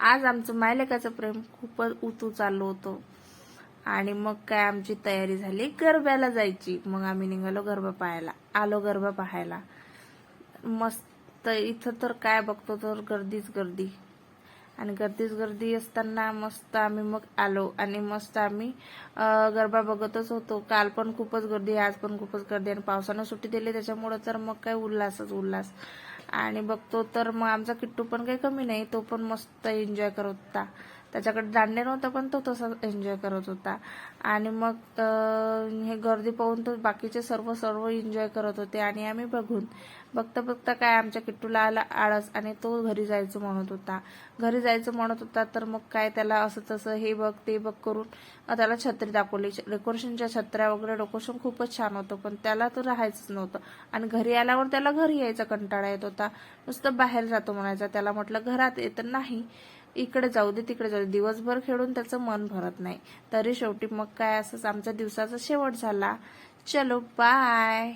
आज आमचं मायलेकाचं प्रेम खूपच उतू चाललो होतो. आणि मग काय आमची तयारी झाली? गरब्याला जायची. मग आम्ही निघालो गरबा पाहायला. आलो गरबा पाहायला. मस्त इथं तर काय बघतो तर गर्दीच गर्दी. आणि गर्दीच गर्दी असताना मस्त आम्ही मग आलो. आणि मस्त आम्ही गरबा बघतच होतो. काल पण खूपच गर्दी आज पण खूपच गर्दी. आणि पावसानं सुट्टी दिली त्याच्यामुळं तर मग काय उल्हासच उल्हास. आणि बघतो तर मग आमचा किट्टू पण काही कमी नाही तो पण मस्त एन्जॉय करत होता. त्याच्याकडे दांडे नव्हतं पण तो तसा एन्जॉय करत होता. आणि मग हे गर्दी पाहून तो बाकीचे सर्व सर्व एन्जॉय करत होते. आणि आम्ही बघून बघता बघता काय आमच्या किट्टूला आला आळस आणि तो घरी जायचं म्हणत होता. घरी जायचं म्हणत होता तर मग काय त्याला असं तसं हे बघ ते बघ करून त्याला छत्री दाखवली. डेकोरेशनच्या छत्र्या वगैरे डेकोरेशन खूपच छान होतं पण त्याला तर राहायचंच नव्हतं. आणि घरी आल्यावर त्याला घरी यायचा कंटाळा येत होता. नुसतं बाहेर जातो म्हणायचा त्याला म्हटलं घरात येत नाही. इकडे जाऊ दे तिकडे जाऊ दे. दिवसभर खेळून त्याचं मन भरत नाही. तरी शेवटी मग काय असंच आमच्या दिवसाचा शेवट झाला. चलो बाय